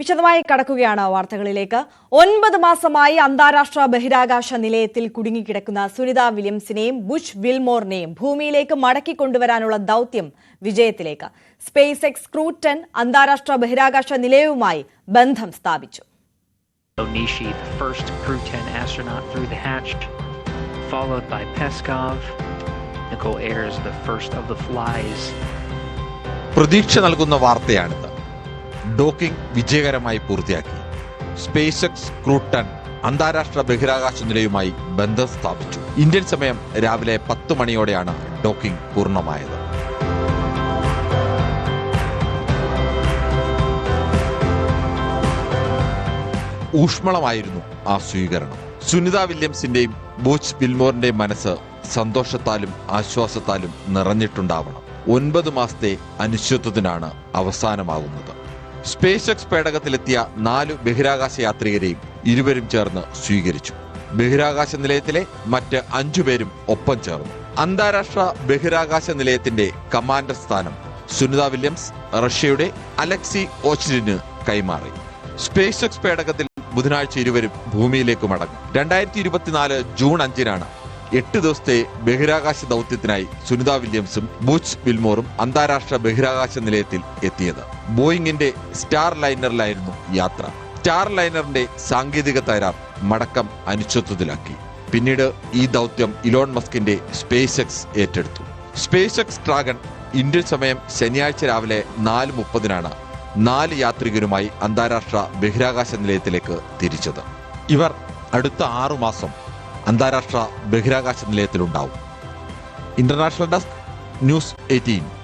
വിശദമായി കടക്കുകയാണ് വാർത്തകളിലേക്ക് ഒൻപത് മാസമായി അന്താരാഷ്ട്ര ബഹിരാകാശ നിലയത്തിൽ കുടുങ്ങിക്കിടക്കുന്ന സുനിത വില്യംസിനെയും ബുഷ് വിൽമോറിനെയും ഭൂമിയിലേക്ക് മടക്കി കൊണ്ടുവരാനുള്ള ദൌത്യം വിജയത്തിലേക്ക് സ്പേസ് എക്സ് ക്രൂറ്റൻ അന്താരാഷ്ട്ര ബഹിരാകാശ നിലയവുമായി ബന്ധം സ്ഥാപിച്ചു Onishi, the first Crew 10 astronaut through the hatch, followed by Peskov. Nicole Ayers, the first of the flies. പ്രതീക്ഷ നൽകുന്ന വാർത്തയാണിത് ഡോക്കിംഗ് വിജയകരമായി പൂർത്തിയാക്കി. സ്പേസ് എക്സ് ക്രൂട്ടൺ അന്താരാഷ്ട്ര ബഹിരാകാശ നിലയുമായി ബന്ധം സ്ഥാപിച്ചു. ഇന്ത്യൻ സമയം രാവിലെ പത്ത് മണിയോടെയാണ് ഡോക്കിംഗ് പൂർണമായത്. ഊഷ്മളമായിരുന്നു ആ സ്വീകരണം. സുനിത വില്യംസിന്റെയും ബോച്ച് ബിൽമോറിന്റെയും മനസ്സ് സന്തോഷത്താലും ആശ്വാസത്താലും നിറഞ്ഞിട്ടുണ്ടാവണം. ഒൻപത് മാസത്തെ അനിശ്ചിത്വത്തിനാണ് അവസാനമാകുന്നത്. സ്പേസ് എക്സ് പേടകത്തിലെത്തിയ നാലു ബഹിരാകാശ യാത്രികരെയും ഇരുവരും ചേർന്ന് സ്വീകരിച്ചു. ബഹിരാകാശ നിലയത്തിലെ മറ്റ് അഞ്ചുപേരും ഒപ്പം ചേർന്നു. അന്താരാഷ്ട്ര ബഹിരാകാശ നിലയത്തിന്റെ കമാൻഡർ സ്ഥാനം സുനിത വില്യംസ് റഷ്യയുടെ അലക്സി ഓച്ചിലിന് കൈമാറി. സ്പേസ് എക്സ് പേടകത്തിൽ ബുധനാഴ്ച ഇരുവരും ഭൂമിയിലേക്ക് മടങ്ങും. രണ്ടായിരത്തി ഇരുപത്തിനാല് ജൂൺ അഞ്ചിനാണ് എട്ട് ദിവസത്തെ ബഹിരാകാശ ദൗത്യത്തിനായി സുനിത വില്യംസും ബൂച്ച് വിൽമോറും അന്താരാഷ്ട്ര ബഹിരാകാശ നിലയത്തിൽ എത്തിയത്. ബോയിങ്ങിന്റെ സ്റ്റാർ ലൈനറിലായിരുന്നു യാത്ര. സ്റ്റാർ ലൈനറിന്റെ സാങ്കേതിക തകരാർ മടക്കം അനിശ്ചിത്വത്തിലാക്കി പിന്നീട് ഈ ദൗത്യം ഇലോൺ മസ്കിന്റെ സ്പേസ് എക്സ് ഏറ്റെടുത്തു. സ്പേസ് എക്സ് ഡ്രാഗൺ ഇന്ത്യൻ സമയം ശനിയാഴ്ച രാവിലെ നാല് മുപ്പതിനാണ് നാല് യാത്രികരുമായി അന്താരാഷ്ട്ര ബഹിരാകാശ നിലയത്തിലേക്ക് തിരിച്ചത്. ഇവർ അടുത്ത ആറു മാസം അന്താരാഷ്ട്ര ബഹിരാകാശ നിലയത്തിലുണ്ടാവും. International desk news eighteen.